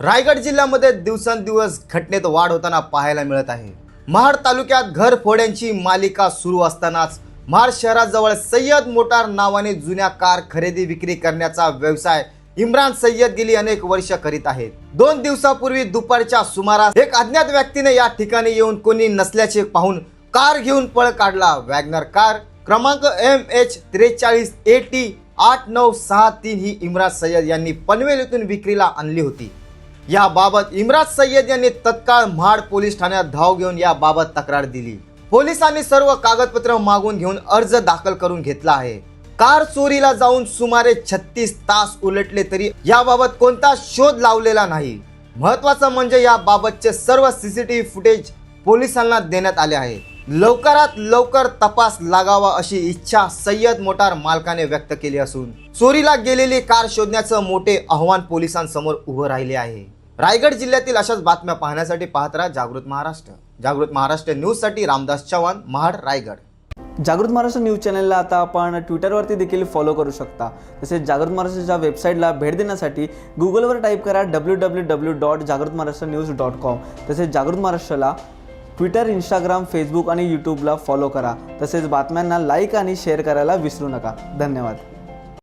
रायगड जिल्ह्यामध्ये दिवसेंदिवस घटनेत वाढ होताना पाहायला मिळत आहे. महाड तालुक्यात घरफोड्यांची मालिका सुरू असतानाच महाड शहराजवळ सय्यद मोटार नावाने जुन्या कार खरेदी विक्री करण्याचा व्यवसाय इम्रान सय्यद गेली अनेक वर्ष करीत आहेत. दोन दिवसापूर्वी दुपारच्या सुमारास एक अज्ञात व्यक्तीने या ठिकाणी येऊन कोणी नसल्याचे पाहून कार घेऊन पळ काढला वॅगनर कार. क्रमांक एम एच त्रेचाळीस ए टी आठ नऊ सहा तीन ही इम्रान सय्यद यांनी पनवेल येथून विक्रीला आणली होती. याबाबत इम्राज सय्यद यांनी तत्काळ महाड पोलीस ठाण्यात धाव घेऊन याबाबत तक्रार दिली. पोलिसांनी सर्व कागदपत्र मागून घेऊन अर्ज दाखल करून घेतला आहे. कार चोरीला जाऊन सुमारे छत्तीस तास उलटले तरी याबाबत कोणता शोध लावलेला नाही. महत्वाचं म्हणजे याबाबतचे सर्व सीसीटीव्ही फुटेज पोलिसांना देण्यात आले आहे. लवकरात लवकर तपास लागावा अशी इच्छा सय्यद मोटार मालकाने व्यक्त केली असून चोरीला गेलेली कार शोधण्याचं मोठे आव्हान पोलिसांसमोर उभं राहिले आहे. रायगड जिल्ह्यातील अशाच बातम्या पाहण्यासाठी पाहत राहा जागृत महाराष्ट्र. जागृत महाराष्ट्र न्यूजसाठी रामदास चव्हाण महाड रायगड. जागृत महाराष्ट्र न्यूज चॅनलला आता आपण ट्विटरवरती देखील फॉलो करू शकता. तसेच जागृत महाराष्ट्राच्या वेबसाईटला भेट देण्यासाठी गुगलवर टाईप करा डब्ल्यू डब्ल्यू डब्ल्यू डॉट जागृत महाराष्ट्र न्यूज डॉट कॉम तसेच जागृत महाराष्ट्राला ट्विटर इंस्टाग्राम फेसबुक आणि यूट्यूबला फॉलो करा. तसेच बातम्यांना लाईक आणि शेअर करायला विसरू नका. धन्यवाद.